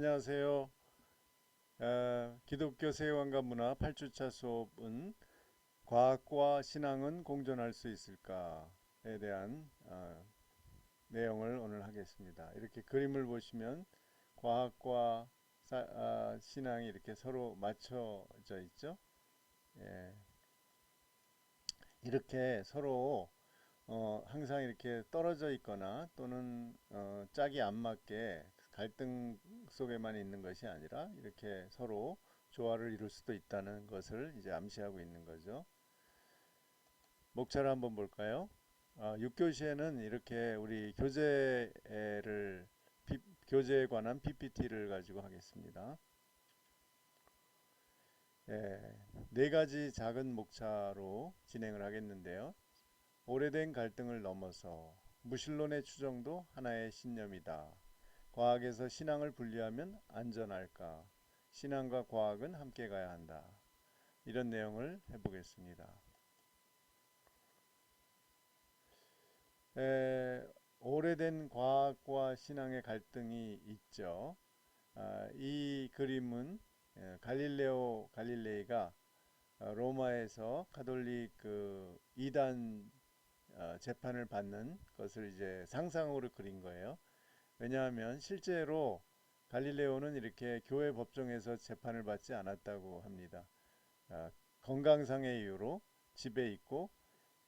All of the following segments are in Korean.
안녕하세요. 어, 기독교 세계관과 문화 8주차 수업은 과학과 신앙은 공존할 수 있을까에 대한 어, 내용을 오늘 하겠습니다. 이렇게 그림을 보시면 과학과 사, 아, 신앙이 이렇게 서로 맞춰져 있죠. 예. 이렇게 서로 어, 항상 이렇게 떨어져 있거나 또는 어, 짝이 안 맞게 갈등 속에만 있는 것이 아니라 이렇게 서로 조화를 이룰 수도 있다는 것을 이제 암시하고 있는 거죠. 목차를 한번 볼까요? 아, 6교시에는 이렇게 우리 교재를 피, 교재에 관한 PPT를 가지고 하겠습니다. 예, 네 가지 작은 목차로 진행을 하겠는데요. 오래된 갈등을 넘어서 무신론의 추정도 하나의 신념이다. 과학에서 신앙을 분리하면 안전할까? 신앙과 과학은 함께 가야 한다. 이런 내용을 해보겠습니다. 에, 오래된 과학과 신앙의 갈등이 있죠. 아, 이 그림은 에, 갈릴레오 갈릴레이가 어, 로마에서 가톨릭 그 이단 어, 재판을 받는 것을 이제 상상으로 그린 거예요. 왜냐하면 실제로 갈릴레오는 이렇게 교회 법정에서 재판을 받지 않았다고 합니다. 아, 건강상의 이유로 집에 있고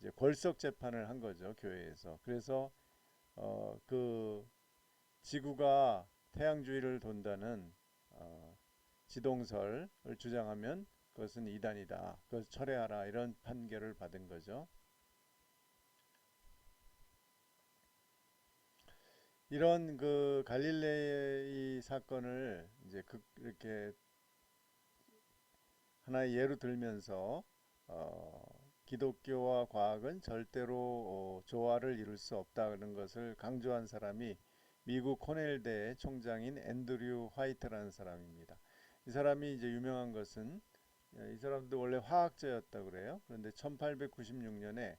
이제 골석 재판을 한 거죠 교회에서. 그래서 어, 그 지구가 태양 주위를 돈다는 어, 지동설을 주장하면 그것은 이단이다. 그것을 철회하라 이런 판결을 받은 거죠. 이런 그 갈릴레이 사건을 이제 그 이렇게 하나의 예로 들면서 어, 기독교와 과학은 절대로 어, 조화를 이룰 수 없다는 것을 강조한 사람이 미국 코넬대 총장인 앤드류 화이트라는 사람입니다. 이 사람이 이제 유명한 것은 이 사람도 원래 화학자였다 그래요. 그런데 1896년에 예,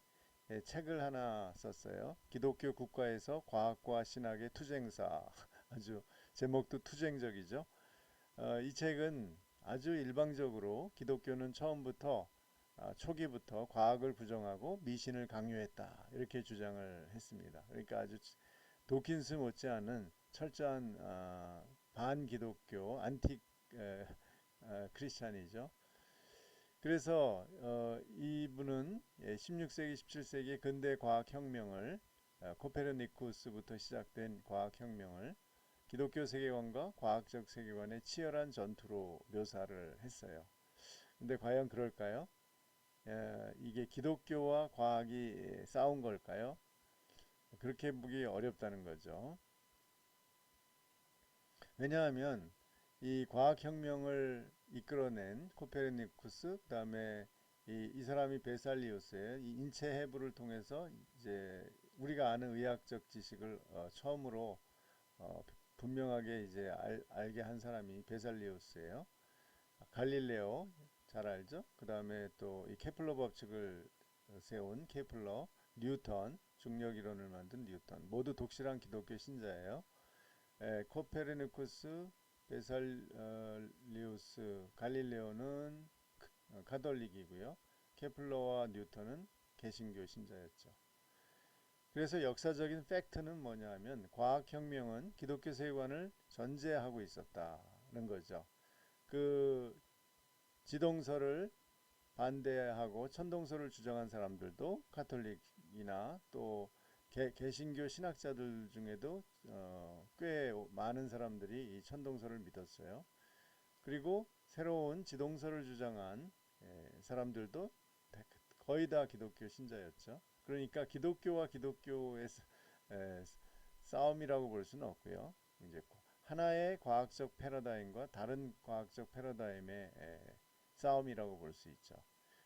책을 하나 썼어요. 기독교 국가에서 과학과 신학의 투쟁사. 아주 제목도 투쟁적이죠. 어, 이 책은 아주 일방적으로 기독교는 처음부터 아, 초기부터 과학을 부정하고 미신을 강요했다 이렇게 주장을 했습니다. 그러니까 아주 도킨스 못지않은 철저한 아, 반기독교 안티 에, 에, 크리스찬이죠. 그래서 어, 이분은 16세기, 예, 17세기 근대 과학혁명을 어, 코페르니쿠스부터 시작된 과학혁명을 기독교 세계관과 과학적 세계관의 치열한 전투로 묘사를 했어요. 근데 과연 그럴까요? 에, 이게 기독교와 과학이 싸운 걸까요? 그렇게 보기 어렵다는 거죠. 왜냐하면 이 과학혁명을 이끌어낸 코페르니쿠스 그다음에 이, 이 사람이 베살리우스의 이 인체 해부를 통해서 이제 우리가 아는 의학적 지식을 어, 처음으로 어, 분명하게 이제 알, 알게 한 사람이 베살리우스예요. 갈릴레오 잘 알죠? 그 다음에 또 이 케플러 법칙을 세운 케플러, 뉴턴, 중력 이론을 만든 뉴턴 모두 독실한 기독교 신자예요. 에, 코페르니쿠스, 베살리우스, 갈릴레오는 어, 가톨릭이고요. 케플러와 뉴턴은 개신교 신자였죠. 그래서 역사적인 팩트는 뭐냐 하면 과학혁명은 기독교 세관을 전제하고 있었다는 거죠. 그 지동설을 반대하고 천동설을 주장한 사람들도 가톨릭이나 또 개, 개신교 신학자들 중에도 어, 꽤 많은 사람들이 이 천동설을 믿었어요. 그리고 새로운 지동설을 주장한 예, 사람들도 거의 다 기독교 신자였죠. 그러니까 기독교와 기독교의 에, 싸움이라고 볼 수는 없고요. 이제 하나의 과학적 패러다임과 다른 과학적 패러다임의 에, 싸움이라고 볼 수 있죠.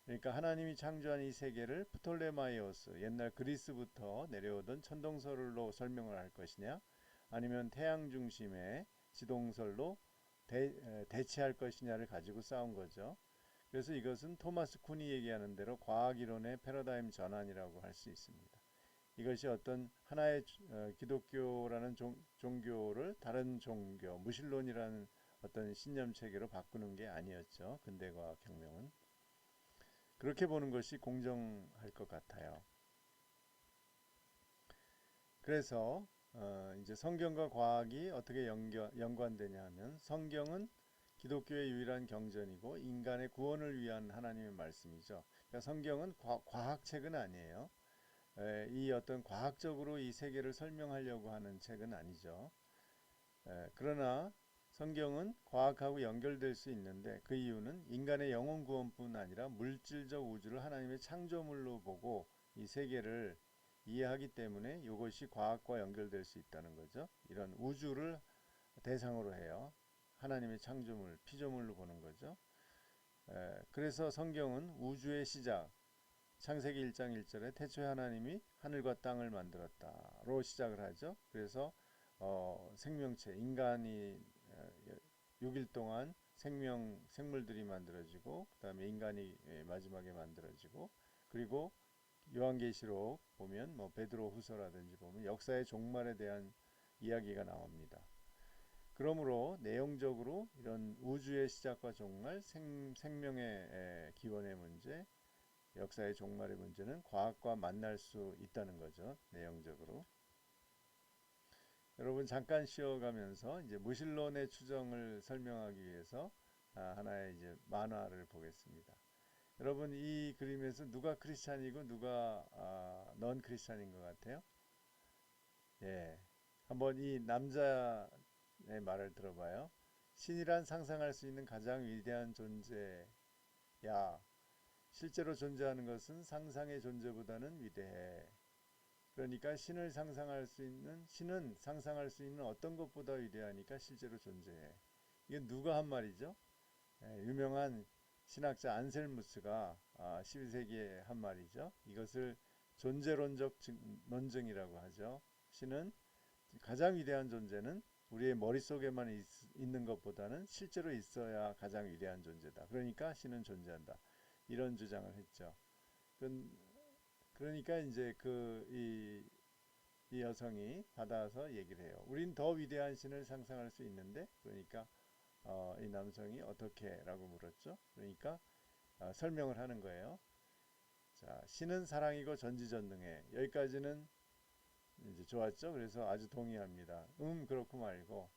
그러니까 하나님이 창조한 이 세계를 프톨레마이오스 옛날 그리스부터 내려오던 천동설로 설명을 할 것이냐 아니면 태양 중심의 지동설로 대, 대체할 것이냐를 가지고 싸운 거죠. 그래서 이것은 토마스 쿤이 얘기하는 대로 과학 이론의 패러다임 전환이라고 할 수 있습니다. 이것이 어떤 하나의 어, 기독교라는 종, 종교를 다른 종교, 무신론이라는 어떤 신념 체계로 바꾸는 게 아니었죠. 근대 과학 혁명은 그렇게 보는 것이 공정할 것 같아요. 그래서 어, 이제 성경과 과학이 어떻게 연결, 연관되냐 하면 성경은 기독교의 유일한 경전이고 인간의 구원을 위한 하나님의 말씀이죠. 그러니까 성경은 과, 과학책은 아니에요. 에, 이 어떤 과학적으로 이 세계를 설명하려고 하는 책은 아니죠. 에, 그러나 성경은 과학하고 연결될 수 있는데 그 이유는 인간의 영혼 구원뿐 아니라 물질적 우주를 하나님의 창조물로 보고 이 세계를 이해하기 때문에 이것이 과학과 연결될 수 있다는 거죠. 이런 우주를 대상으로 해요. 하나님의 창조물, 피조물로 보는 거죠. 에, 그래서 성경은 우주의 시작, 창세기 1장 1절에 태초에 하나님이 하늘과 땅을 만들었다로 시작을 하죠. 그래서 어, 생명체, 인간이 6일 동안 생명 생물들이 만들어지고 그다음에 인간이 마지막에 만들어지고 그리고 요한계시록 보면 뭐 베드로 후서라든지 보면 역사의 종말에 대한 이야기가 나옵니다. 그러므로 내용적으로 이런 우주의 시작과 종말, 생, 생명의 기원의 문제, 역사의 종말의 문제는 과학과 만날 수 있다는 거죠. 내용적으로. 여러분 잠깐 쉬어가면서 이제 무신론의 추정을 설명하기 위해서 아, 하나의 이제 만화를 보겠습니다. 여러분 이 그림에서 누가 크리스찬이고 누가 아, 넌 크리스찬인 것 같아요? 예, 한번 이 남자의 말을 들어봐요. 신이란 상상할 수 있는 가장 위대한 존재야. 실제로 존재하는 것은 상상의 존재보다는 위대해. 그러니까 신을 상상할 수 있는 신은 상상할 수 있는 어떤 것보다 위대하니까 실제로 존재해. 이게 누가 한 말이죠? 예, 유명한 신학자 안셀무스가 아, 12세기에 한 말이죠. 이것을 존재론적 논증이라고 하죠. 신은 가장 위대한 존재는 우리의 머릿속에만 있, 있는 것보다는 실제로 있어야 가장 위대한 존재다. 그러니까 신은 존재한다. 이런 주장을 했죠. 그 러니까 이제 그이 이 여성이 받아서 얘기를 해요. 우린 더 위대한 신을 상상할 수 있는데 그러니까 어, 이 남성이 어떻게라고 물었죠. 그러니까 어, 설명을 하는 거예요. 자, 신은 사랑이고 전지전능해. 여기까지는 이제 좋았죠. 그래서 아주 동의합니다. 음 그렇고 말고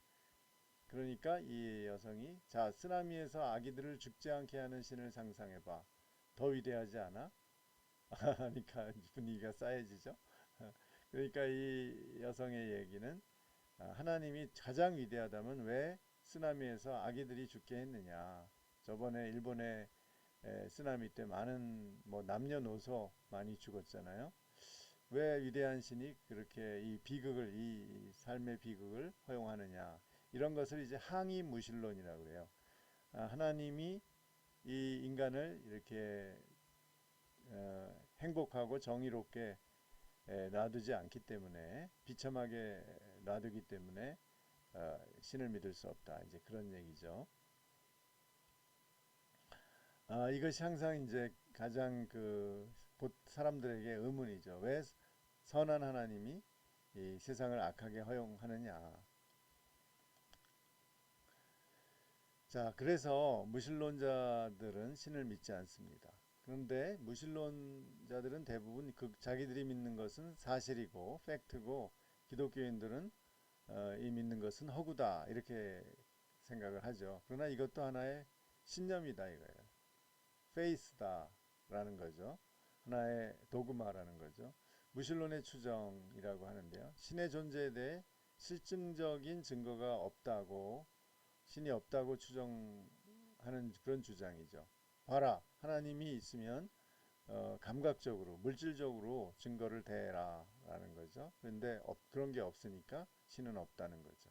그러니까 이 여성이 자 쓰나미에서 아기들을 죽지 않게 하는 신을 상상해봐. 더 위대하지 않아? 그러니까 분위기가 싸해지죠. 그러니까 이 여성의 얘기는 아, 하나님이 가장 위대하다면 왜 쓰나미에서 아기들이 죽게 했느냐. 저번에 일본의 쓰나미 때 많은 뭐 남녀노소 많이 죽었잖아요. 왜 위대한 신이 그렇게 이 비극을 이 삶의 비극을 허용하느냐 이런 것을 이제 항의 무신론이라고 그래요. 아, 하나님이 이 인간을 이렇게 어, 행복하고 정의롭게 에, 놔두지 않기 때문에 비참하게 놔두기 때문에 어, 신을 믿을 수 없다. 이제 그런 얘기죠. 아, 이것이 항상 이제 가장 그 사람들에게 의문이죠. 왜 선한 하나님이 이 세상을 악하게 허용하느냐. 자, 그래서 무신론자들은 신을 믿지 않습니다. 그런데 무신론자들은 대부분 그 자기들이 믿는 것은 사실이고 팩트고 기독교인들은 어, 이 믿는 것은 허구다 이렇게 생각을 하죠. 그러나 이것도 하나의 신념이다 이거예요. 페이스다라는 거죠. 하나의 도그마라는 거죠. 무신론의 추정이라고 하는데요. 신의 존재에 대해 실증적인 증거가 없다고 신이 없다고 추정하는 그런 주장이죠. 봐라 하나님이 있으면 어, 감각적으로 물질적으로 증거를 대라라는 거죠. 그런데 어, 그런 게 없으니까 신은 없다는 거죠.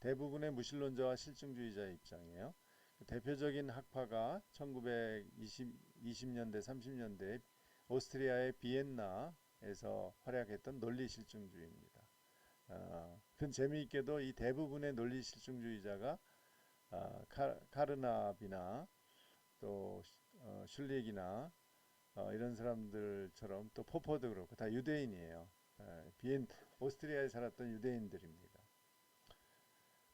대부분의 무신론자와 실증주의자의 입장이에요. 그 대표적인 학파가 1920년대 30년대 오스트리아의 비엔나에서 활약했던 논리실증주의입니다. 어, 그 재미있게도 이 대부분의 논리실증주의자가 어, 카르나비나 또 어, 슐릭이나 어, 이런 사람들처럼 또 포퍼도 그렇고 다 유대인이에요. 에, 비엔 오스트리아에 살았던 유대인들입니다.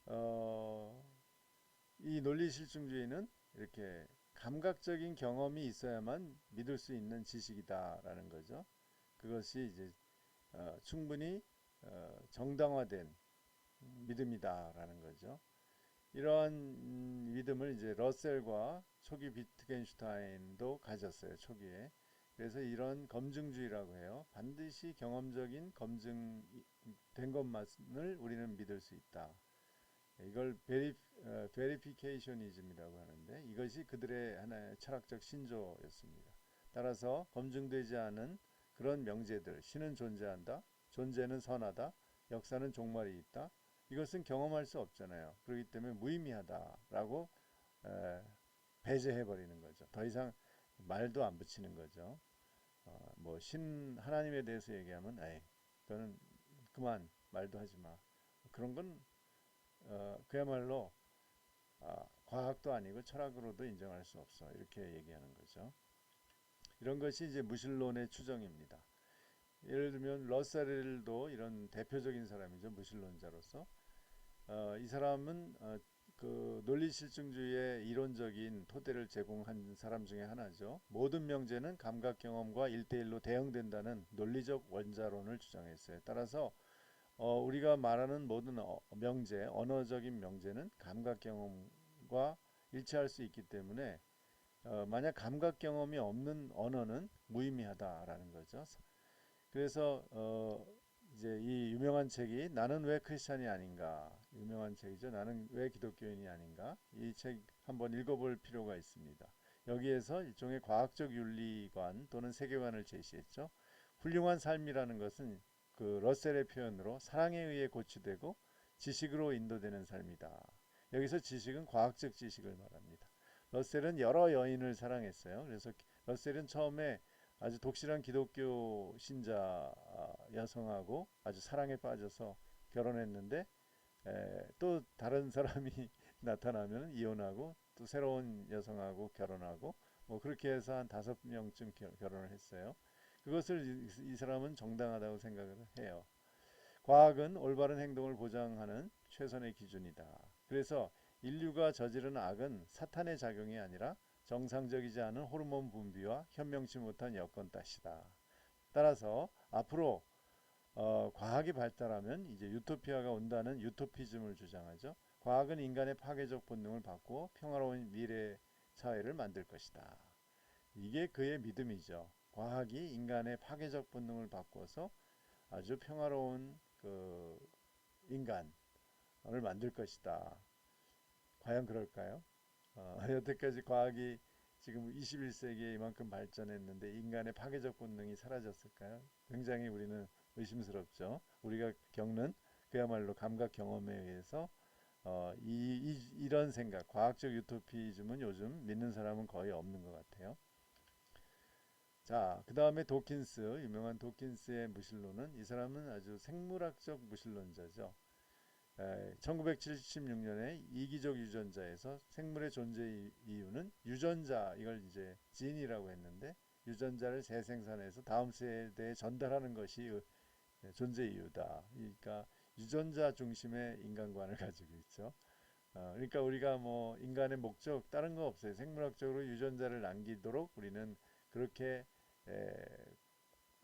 어, 이 논리 실증주의는 이렇게 감각적인 경험이 있어야만 믿을 수 있는 지식이다라는 거죠. 그것이 이제 어, 충분히 어, 정당화된 믿음이다라는 거죠. 이러한 음, 믿음을 이제 러셀과 초기 비트겐슈타인도 가졌어요. 초기에. 그래서 이런 검증주의라고 해요. 반드시 경험적인 검증된 것만을 우리는 믿을 수 있다. 이걸 베리, 어, 하는데 이것이 그들의 하나의 철학적 신조였습니다. 따라서 검증되지 않은 그런 명제들, 신은 존재한다, 존재는 선하다, 역사는 종말이 있다. 이것은 경험할 수 없잖아요. 그렇기 때문에 무의미하다라고 에, 배제해 버리는 거죠. 더 이상 말도 안 붙이는 거죠. 어, 뭐신 하나님에 대해서 얘기하면 에이, 너는 그만 말도 하지 마. 그런 건 어, 그야말로 아, 과학도 아니고 철학으로도 인정할 수 없어. 이렇게 얘기하는 거죠. 이런 것이 이제 무신론의 추정입니다. 예를 들면 러셀도 이런 대표적인 사람이죠. 무신론자로서. 어, 이 사람은 어, 그 논리 실증주의의 이론적인 토대를 제공한 사람 중에 하나죠. 모든 명제는 감각 경험과 일대일로 대응된다는 논리적 원자론을 주장했어요. 따라서 어, 우리가 말하는 모든 어, 명제, 언어적인 명제는 감각 경험과 일치할 수 있기 때문에 어, 만약 감각 경험이 없는 언어는 무의미하다라는 거죠. 그래서 어, 이제 이 유명한 책이 나는 왜 크리스찬이 아닌가 유명한 책이죠. 나는 왜 기독교인이 아닌가 이 책 한번 읽어볼 필요가 있습니다. 여기에서 일종의 과학적 윤리관 또는 세계관을 제시했죠. 훌륭한 삶이라는 것은 그 러셀의 표현으로 사랑에 의해 고치되고 지식으로 인도되는 삶이다. 여기서 지식은 과학적 지식을 말합니다. 러셀은 여러 여인을 사랑했어요. 그래서 러셀은 처음에 아주 독실한 기독교 신자 여성하고 아주 사랑에 빠져서 결혼했는데 에, 또 다른 사람이 나타나면 이혼하고 또 새로운 여성하고 결혼하고 뭐 그렇게 해서 한 다섯 명쯤 결혼을 했어요. 그것을 이, 이 사람은 정당하다고 생각을 해요. 과학은 올바른 행동을 보장하는 최선의 기준이다. 그래서 인류가 저지른 악은 사탄의 작용이 아니라 정상적이지 않은 호르몬 분비와 현명치 못한 여건 탓이다. 따라서 앞으로 어, 과학이 발달하면 이제 유토피아가 온다는 유토피즘을 주장하죠. 과학은 인간의 파괴적 본능을 바꾸어 평화로운 미래 사회를 만들 것이다. 이게 그의 믿음이죠. 과학이 인간의 파괴적 본능을 바꿔서 아주 평화로운 그 인간을 만들 것이다. 과연 그럴까요? 어, 여태까지 과학이 지금 21세기에 이만큼 발전했는데 인간의 파괴적 본능이 사라졌을까요? 굉장히 우리는 의심스럽죠. 우리가 겪는 그야말로 감각 경험에 의해서 어, 이, 이, 이런 생각, 과학적 유토피즘은 요즘 믿는 사람은 거의 없는 것 같아요. 자, 그 다음에 도킨스, 유명한 도킨스의 무신론은 이 사람은 아주 생물학적 무신론자죠. 1976년에 이기적 유전자에서 생물의 존재 이유는 유전자 이걸 이제 진이라고 했는데 유전자를 재생산해서 다음 세대에 전달하는 것이 네, 존재 이유다. 그러니까 유전자 중심의 인간관을 가지고 있죠. 어, 그러니까 우리가 뭐 인간의 목적 다른 거 없어요. 생물학적으로 유전자를 남기도록 우리는 그렇게 에,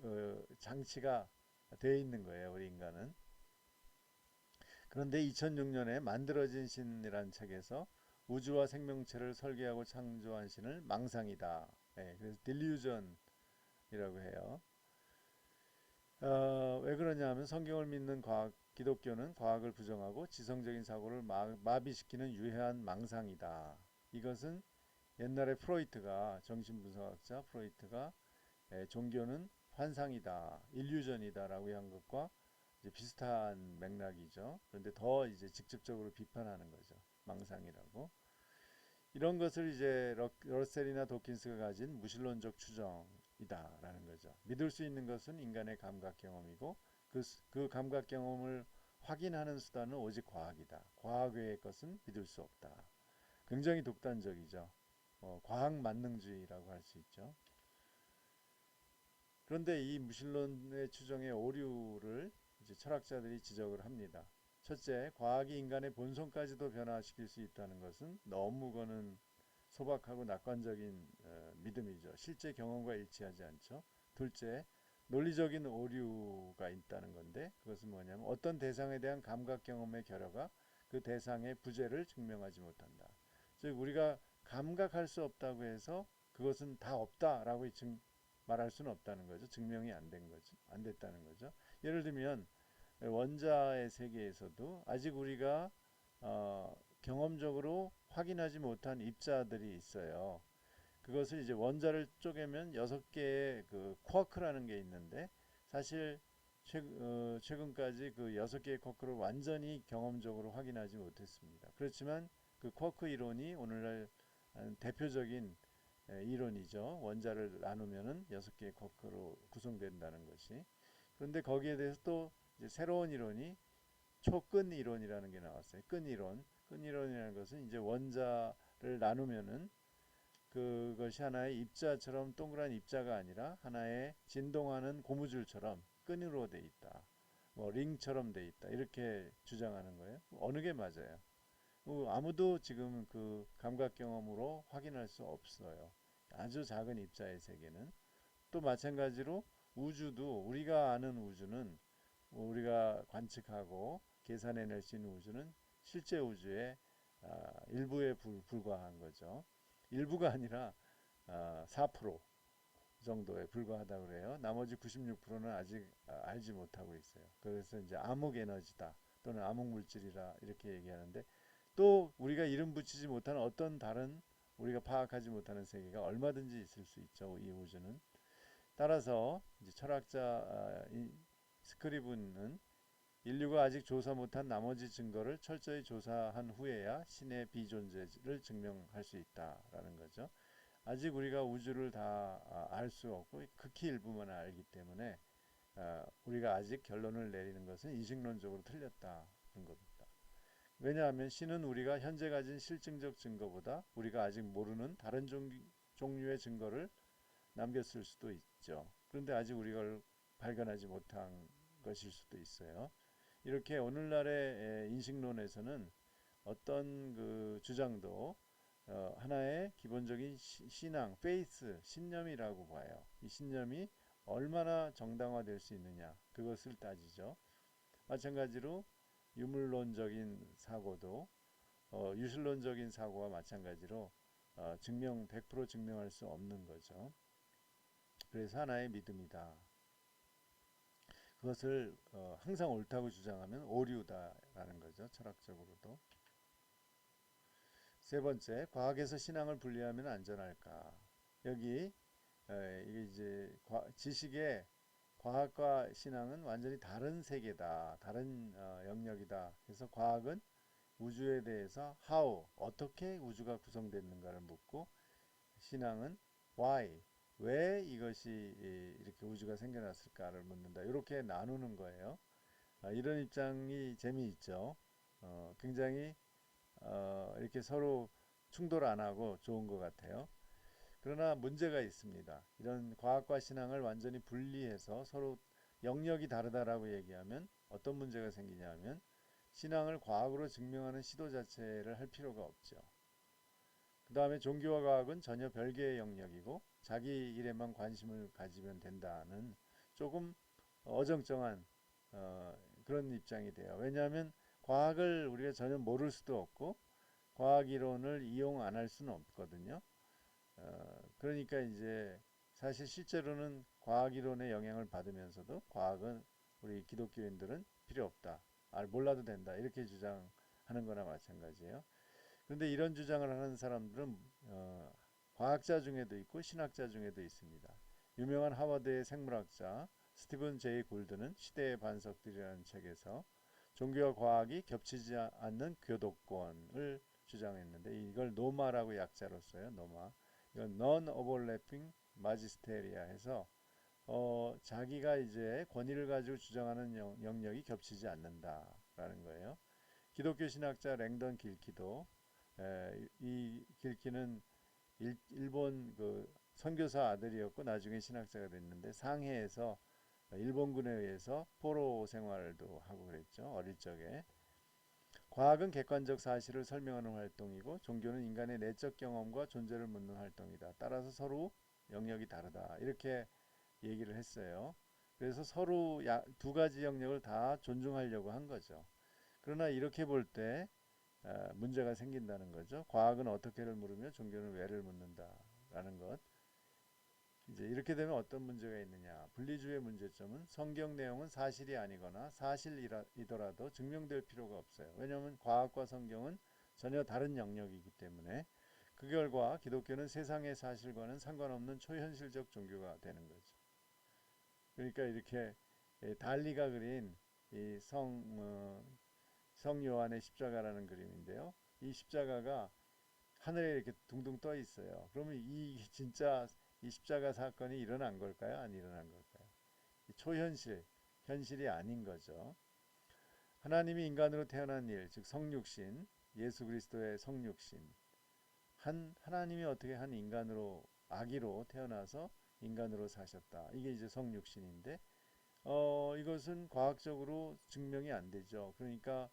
어, 장치가 되어 있는 거예요. 우리 인간은. 그런데 2006년에 만들어진 신이라는 책에서 우주와 생명체를 설계하고 창조한 신을 망상이다. 네, 그래서 딜루전이라고 해요. 어, 왜 그러냐면 성경을 믿는 과학, 기독교는 과학을 부정하고 지성적인 사고를 마, 마비시키는 유해한 망상이다. 이것은 옛날에 프로이트가 정신분석학자 프로이트가 에, 종교는 환상이다, 일류전이다라고 한 것과 이제 비슷한 맥락이죠. 그런데 더 이제 직접적으로 비판하는 거죠. 망상이라고. 이런 것을 이제 러셀이나 도킨스가 가진 무신론적 추정이다라는 거죠. 믿을 수 있는 것은 인간의 감각 경험이고 그, 그 감각 경험을 확인하는 수단은 오직 과학이다. 과학 외의 것은 믿을 수 없다. 굉장히 독단적이죠. 어, 과학 만능주의라고 할 수 있죠. 그런데 이 무신론의 추정의 오류를 이제 철학자들이 지적을 합니다. 첫째, 과학이 인간의 본성까지도 변화시킬 수 있다는 것은 너무 거는 소박하고 낙관적인 어, 믿음이죠. 실제 경험과 일치하지 않죠. 둘째, 논리적인 오류가 있다는 건데 그것은 뭐냐면 어떤 대상에 대한 감각 경험의 결여가 그 대상의 부재를 증명하지 못한다. 즉 우리가 감각할 수 없다고 해서 그것은 다 없다라고 증, 말할 수는 없다는 거죠. 증명이 안 된 거죠. 안 됐다는 거죠. 예를 들면 원자의 세계에서도 아직 우리가 어, 경험적으로 확인하지 못한 입자들이 있어요. 그것을 이제 원자를 쪼개면 여섯 개의 그 쿼크라는 게 있는데 사실 최근, 어, 최근까지 그 여섯 개의 쿼크를 완전히 경험적으로 확인하지 못했습니다. 그렇지만 그 쿼크 이론이 오늘날 대표적인 이론이죠. 원자를 나누면은 여섯 개의 쿼크로 구성된다는 것이. 그런데 거기에 대해서 또 새로운 이론이 초끈 이론이라는 게 나왔어요. 끈 이론. 끈 이론이라는 것은 이제 원자를 나누면은 그것이 하나의 입자처럼 동그란 입자가 아니라 하나의 진동하는 고무줄처럼 끈으로 돼 있다. 뭐 링처럼 돼 있다. 이렇게 주장하는 거예요. 어느 게 맞아요? 뭐 아무도 지금 그 감각 경험으로 확인할 수 없어요. 아주 작은 입자의 세계는 또 마찬가지로 우주도 우리가 아는 우주는 우리가 관측하고 계산해낼 수 있는 우주는 실제 우주의 아, 일부에 불, 불과한 거죠. 일부가 아니라 아, 4% 정도에 불과하다고 그래요. 나머지 96%는 아직 아, 알지 못하고 있어요. 그래서 이제 암흑 에너지다 또는 암흑 물질이라 이렇게 얘기하는데 또 우리가 이름 붙이지 못하는 어떤 다른 우리가 파악하지 못하는 세계가 얼마든지 있을 수 있죠. 이 우주는. 따라서 철학자 아, 스크리븐은 인류가 아직 조사 못한 나머지 증거를 철저히 조사한 후에야 신의 비존재를 증명할 수 있다라는 거죠. 아직 우리가 우주를 다 알 수 없고 극히 일부만 알기 때문에 아, 우리가 아직 결론을 내리는 것은 이식론적으로 틀렸다는 겁니다. 왜냐하면 신은 우리가 현재 가진 실증적 증거보다 우리가 아직 모르는 다른 종류의 증거를 남겼을 수도 있죠. 그런데 아직 우리가 발견하지 못한 것일 수도 있어요. 이렇게 오늘날의 인식론에서는 어떤 그 주장도 어, 하나의 기본적인 시, 신앙, 페이스, 신념이라고 봐요. 이 신념이 얼마나 정당화될 수 있느냐 그것을 따지죠. 마찬가지로 유물론적인 사고도 어, 유실론적인 사고와 마찬가지로 어, 증명 100% 증명할 수 없는 거죠. 그래서 하나의 믿음이다. 그것을 어, 항상 옳다고 주장하면 오류다라는 거죠. 철학적으로도. 세 번째, 과학에서 신앙을 분리하면 안전할까? 여기 에, 이게 이제 과, 지식의 과학과 신앙은 완전히 다른 세계다, 다른 어, 영역이다. 그래서 과학은 우주에 대해서 how 어떻게 우주가 구성됐는가를 묻고 신앙은 why 왜 이것이 이렇게 우주가 생겨났을까를 묻는다. 이렇게 나누는 거예요. 아, 이런 입장이 재미있죠. 어, 굉장히 어, 이렇게 서로 충돌 안 하고 좋은 것 같아요. 그러나 문제가 있습니다. 이런 과학과 신앙을 완전히 분리해서 서로 영역이 다르다라고 얘기하면 어떤 문제가 생기냐면 신앙을 과학으로 증명하는 시도 자체를 할 필요가 없죠. 그 다음에 종교와 과학은 전혀 별개의 영역이고 자기 일에만 관심을 가지면 된다는 조금 어정쩡한 어, 그런 입장이 돼요. 왜냐하면 과학을 우리가 전혀 모를 수도 없고 과학 이론을 이용 안 할 수는 없거든요. 어, 그러니까 이제 사실 실제로는 과학 이론의 영향을 받으면서도 과학은 우리 기독교인들은 필요 없다. 알 몰라도 된다. 이렇게 주장하는 거나 마찬가지예요. 그런데 이런 주장을 하는 사람들은 어, 과학자 중에도 있고 신학자 중에도 있습니다. 유명한 하버드의 생물학자 스티븐 제이 골드는 시대의 반석들이라는 책에서 종교와 과학이 겹치지 않는 교도권을 주장했는데 이걸 노마라고 약자로 써요. 노마. 이건 non-overlapping magisteria해서 어, 자기가 이제 권위를 가지고 주장하는 영 역이 겹치지 않는다라는 거예요. 기독교 신학자 랭던 길키도 에, 이 길키는 일, 본그 선교사 아들이었고 나중에 신학자가 됐는데 상해에서 일본군에 의해서 포로 생활도 하고 그랬죠. 어릴 적에. 과학은 객관적 사실을 설명하는 활동이고 종교는 인간의 내적 경험과 존재를 묻는 활동이다. 따라서 서로 영역이 다르다. 이렇게 얘기를 했어요. 그래서 서로 야, 두 가지 영역을 다 존중하려고 한 거죠. 그러나 이렇게 볼때 어, 문제가 생긴다는 거죠. 과학은 어떻게를 물으며 종교는 왜를 묻는다라는 것. 이제 이렇게 되면 어떤 문제가 있느냐? 분리주의 문제점은 성경 내용은 사실이 아니거나 사실이더라도 증명될 필요가 없어요. 왜냐하면 과학과 성경은 전혀 다른 영역이기 때문에 그 결과 기독교는 세상의 사실과는 상관없는 초현실적 종교가 되는 거죠. 그러니까 이렇게 예, 달리가 그린 이성 어, 성 요한의 십자가라는 그림인데요. 이 십자가가 하늘에 이렇게 둥둥 떠 있어요. 그러면 이 진짜 이 십자가 사건이 일어난 걸까요? 안 일어난 걸까요? 초현실, 현실이 아닌 거죠. 하나님이 인간으로 태어난 일, 즉 성육신, 예수 그리스도의 성육신. 한 하나님이 어떻게 한 인간으로 아기로 태어나서 인간으로 사셨다. 이게 이제 성육신인데 어, 이것은 과학적으로 증명이 안 되죠. 그러니까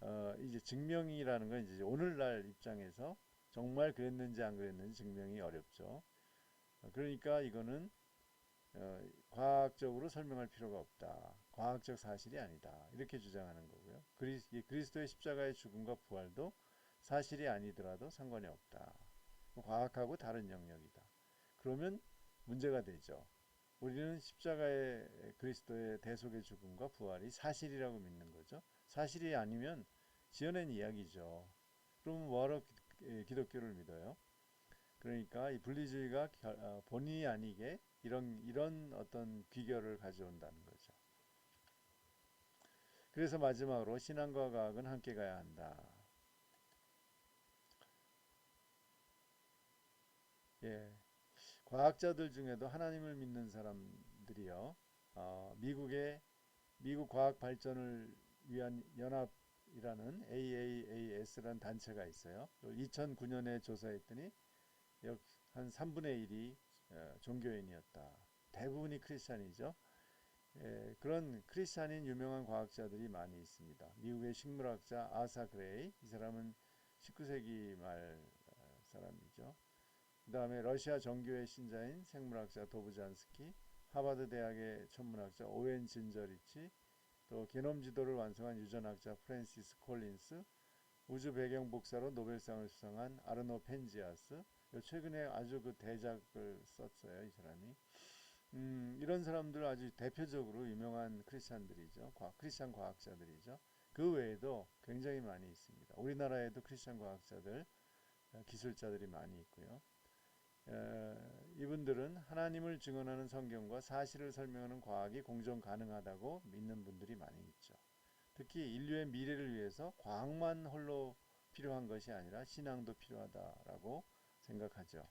어, 이제 증명이라는 건 이제 오늘날 입장에서 정말 그랬는지 안 그랬는지 증명이 어렵죠. 어, 그러니까 이거는 어, 과학적으로 설명할 필요가 없다. 과학적 사실이 아니다. 이렇게 주장하는 거고요. 그리스, 그리스도의 십자가의 죽음과 부활도 사실이 아니더라도 상관이 없다. 과학하고 다른 영역이다. 그러면 문제가 되죠. 우리는 십자가의 그리스도의 대속의 죽음과 부활이 사실이라고 믿는 거죠. 사실이 아니면 지어낸 이야기죠. 그럼 뭐하러 기독교를 믿어요? 그러니까 이 분리주의가 어, 본의 아니게 이런 이런 어떤 귀결을 가져온다는 거죠. 그래서 마지막으로 신앙과 과학은 함께 가야 한다. 예, 과학자들 중에도 하나님을 믿는 사람들이요. 어, 미국의 미국 과학 발전을 위한 연합이라는 AAAS라는 단체가 있어요. 2009년에 조사했더니 한 3분의 1이 어, 종교인이었다. 대부분이 크리스찬이죠. 예, 그런 크리스찬인 유명한 과학자들이 많이 있습니다. 미국의 식물학자 아사 그레이, 이 사람은 19세기 말 어, 사람이죠. 그 다음에 러시아 정교회 신자인 생물학자 도브잔스키, 하버드 대학의 천문학자 오웬 진저리치, 또 게놈 지도를 완성한 유전학자 프랜시스 콜린스, 우주 배경 복사로 노벨상을 수상한 아르노 펜지아스, 최근에 아주 그 대작을 썼어요, 이 사람이. 음, 이런 사람들 아주 대표적으로 유명한 크리스찬들이죠. 과학, 크리스찬 과학자들이죠. 그 외에도 굉장히 많이 있습니다. 우리나라에도 크리스찬 과학자들, 어, 기술자들이 많이 있고요. 이분들은 하나님을 증언하는 성경과 사실을 설명하는 과학이 공존 가능하다고 믿는 분들이 많이 있죠. 특히 인류의 미래를 위해서 과학만 홀로 필요한 것이 아니라 신앙도 필요하다라고 생각하죠.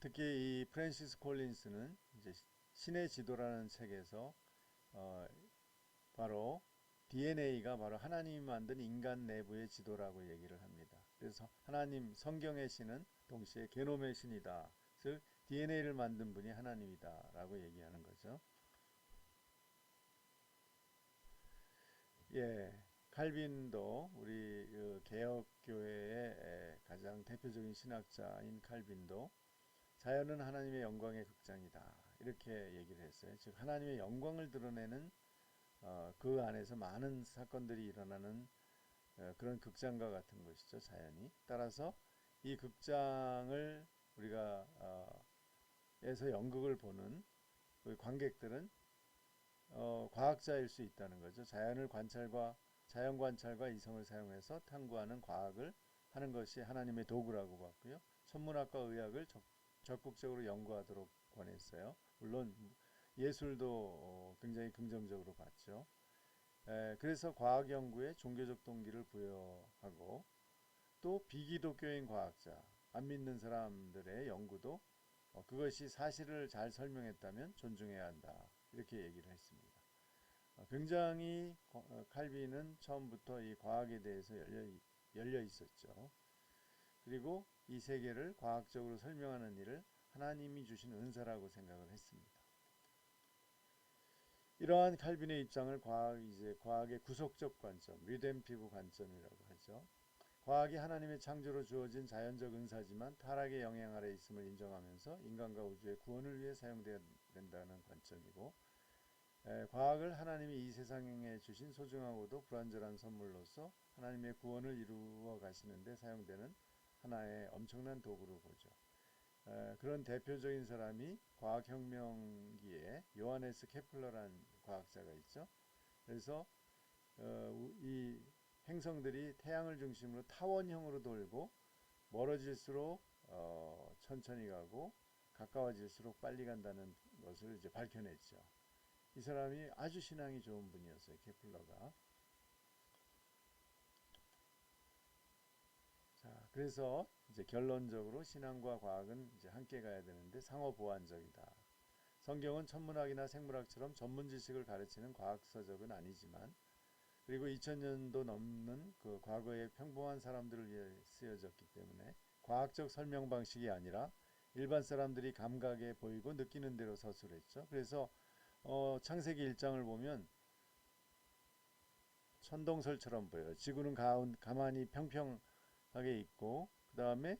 특히 이 프랜시스 콜린스는 이제 신의 지도라는 책에서 어 바로 DNA가 바로 하나님이 만든 인간 내부의 지도라고 얘기를 합니다. 그래서 하나님 성경의 신은 동시에 게놈의 신이다. 즉 DNA를 만든 분이 하나님이다 라고 얘기하는 거죠. 예, 칼빈도 우리 그 개혁교회의 가장 대표적인 신학자인 칼빈도 자연은 하나님의 영광의 극장이다 이렇게 얘기를 했어요. 즉 하나님의 영광을 드러내는 어, 그 안에서 많은 사건들이 일어나는 어, 그런 극장과 같은 것이죠 자연이. 따라서 이 극장을 우리가 어, 에서 연극을 보는 그 관객들은 어, 과학자일 수 있다는 거죠. 자연을 관찰과 자연 관찰과 이성을 사용해서 탐구하는 과학을 하는 것이 하나님의 도구라고 봤고요. 천문학과 의학을 적, 적극적으로 연구하도록 권했어요. 물론 예술도 어, 굉장히 긍정적으로 봤죠. 에, 그래서 과학 연구에 종교적 동기를 부여하고 또 비기독교인 과학자, 안 믿는 사람들의 연구도 어, 그것이 사실을 잘 설명했다면 존중해야 한다. 이렇게 얘기를 했습니다. 어, 굉장히 어, 칼빈은 처음부터 이 과학에 대해서 열려, 열려 있었죠. 그리고 이 세계를 과학적으로 설명하는 일을 하나님이 주신 은사라고 생각을 했습니다. 이러한 칼빈의 입장을 과학 이제 과학의 구속적 관점, 리뎀피브 관점이라고 하죠. 과학이 하나님의 창조로 주어진 자연적 은사지만 타락의 영향 아래 있음을 인정하면서 인간과 우주의 구원을 위해 사용돼야 된다는 관점이고 에, 과학을 하나님이 이 세상에 주신 소중하고도 불완전한 선물로서 하나님의 구원을 이루어 가시는데 사용되는 하나의 엄청난 도구로 보죠. 에, 그런 대표적인 사람이 과학혁명기에 요하네스 케플러란 과학자가 있죠. 그래서 어, 이 행성들이 태양을 중심으로 타원형으로 돌고 멀어질수록 어, 천천히 가고 가까워질수록 빨리 간다는 것을 이제 밝혀냈죠. 이 사람이 아주 신앙이 좋은 분이었어요. 케플러가. 자, 그래서 이제 결론적으로 신앙과 과학은 이제 함께 가야 되는데 상호 보완적이다. 성경은 천문학이나 생물학처럼 전문 지식을 가르치는 과학 서적은 아니지만 그리고 2000년도 넘는 그 과거의 평범한 사람들을 위해 쓰여졌기 때문에 과학적 설명 방식이 아니라 일반 사람들이 감각에 보이고 느끼는 대로 서술했죠. 그래서 어, 창세기 1장을 보면 천동설처럼 보여요. 지구는 가운, 가만히 평평 하게 있고 그 다음에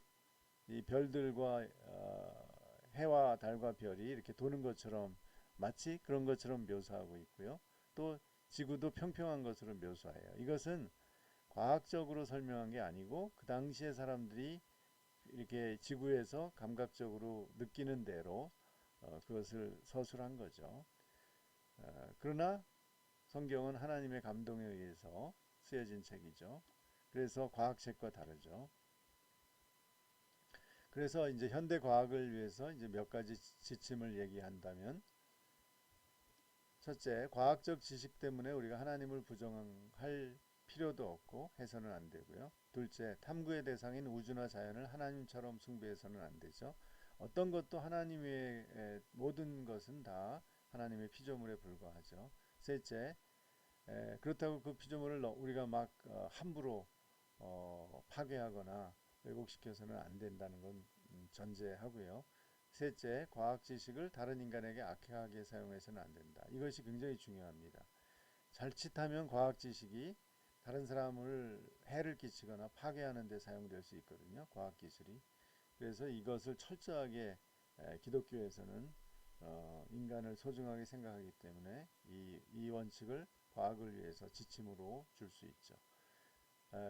이 별들과 어, 해와 달과 별이 이렇게 도는 것처럼 마치 그런 것처럼 묘사하고 있고요. 또 지구도 평평한 것으로 묘사해요. 이것은 과학적으로 설명한 게 아니고 그 당시의 사람들이 이렇게 지구에서 감각적으로 느끼는 대로 어, 그것을 서술한 거죠. 어, 그러나 성경은 하나님의 감동에 의해서 쓰여진 책이죠. 그래서 과학책과 다르죠. 그래서 이제 현대 과학을 위해서 이제 몇 가지 지침을 얘기한다면 첫째, 과학적 지식 때문에 우리가 하나님을 부정할 필요도 없고 해서는 안 되고요. 둘째, 탐구의 대상인 우주나 자연을 하나님처럼 숭배해서는 안 되죠. 어떤 것도 하나님의 모든 것은 다 하나님의 피조물에 불과하죠. 셋째, 에, 그렇다고 그 피조물을 우리가 막 어, 함부로 어, 파괴하거나 왜곡시켜서는 안 된다는 건 음, 전제하고요. 셋째, 과학 지식을 다른 인간에게 악하게 사용해서는 안 된다. 이것이 굉장히 중요합니다. 자칫하면 과학 지식이 다른 사람을 해를 끼치거나 파괴하는 데 사용될 수 있거든요. 과학 기술이. 그래서 이것을 철저하게 기독교에서는 어, 인간을 소중하게 생각하기 때문에 이, 이 원칙을 과학을 위해서 지침으로 줄 수 있죠.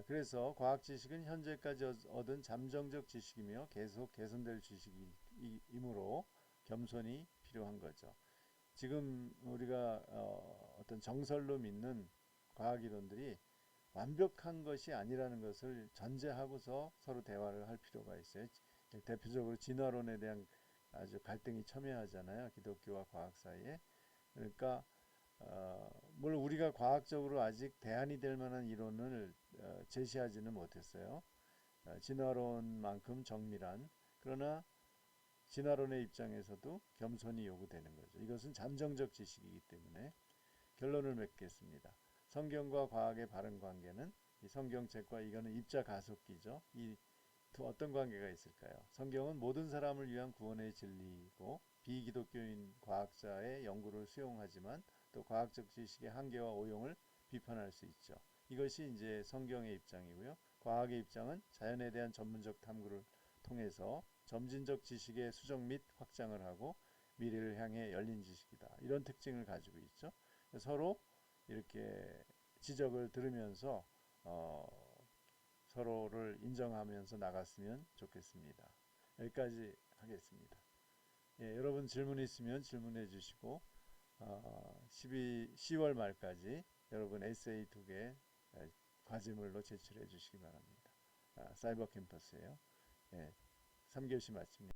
그래서 과학 지식은 현재까지 얻은 잠정적 지식이며 계속 개선될 지식이므로 겸손이 필요한 거죠. 지금 우리가 어, 떤 정설로 믿는 과학 이론들이 완벽한 것이 아니라는 것을 전제하고서 서로 대화를 할 필요가 있어요. 대표적으로 진화론에 대한 아주 갈등이 첨예하잖아요. 기독교와 과학 사이에. 그러니까 어, 물론 우리가 과학적으로 아직 대안이 될 만한 이론을 어, 제시하지는 못했어요. 어, 진화론만큼 정밀한 그러나 진화론의 입장에서도 겸손이 요구되는 거죠. 이것은 잠정적 지식이기 때문에 결론을 맺겠습니다. 성경과 과학의 바른 관계는 이 성경책과 이거는 입자 가속기죠. 이 두 어떤 관계가 있을까요? 성경은 모든 사람을 위한 구원의 진리고 비기독교인 과학자의 연구를 수용하지만 또 과학적 지식의 한계와 오용을 비판할 수 있죠. 이것이 이제 성경의 입장이고요. 과학의 입장은 자연에 대한 전문적 탐구를 통해서 점진적 지식의 수정 및 확장을 하고 미래를 향해 열린 지식이다. 이런 특징을 가지고 있죠. 서로 이렇게 지적을 들으면서 어, 서로를 인정하면서 나갔으면 좋겠습니다. 여기까지 하겠습니다. 예, 여러분 질문 있으면 질문해 주시고 어, 12, 10월 말까지 여러분 에세이 두 개 과제물로 제출해 주시기 바랍니다. 아, 사이버 캠퍼스예요. 예, 3교시 마칩니다.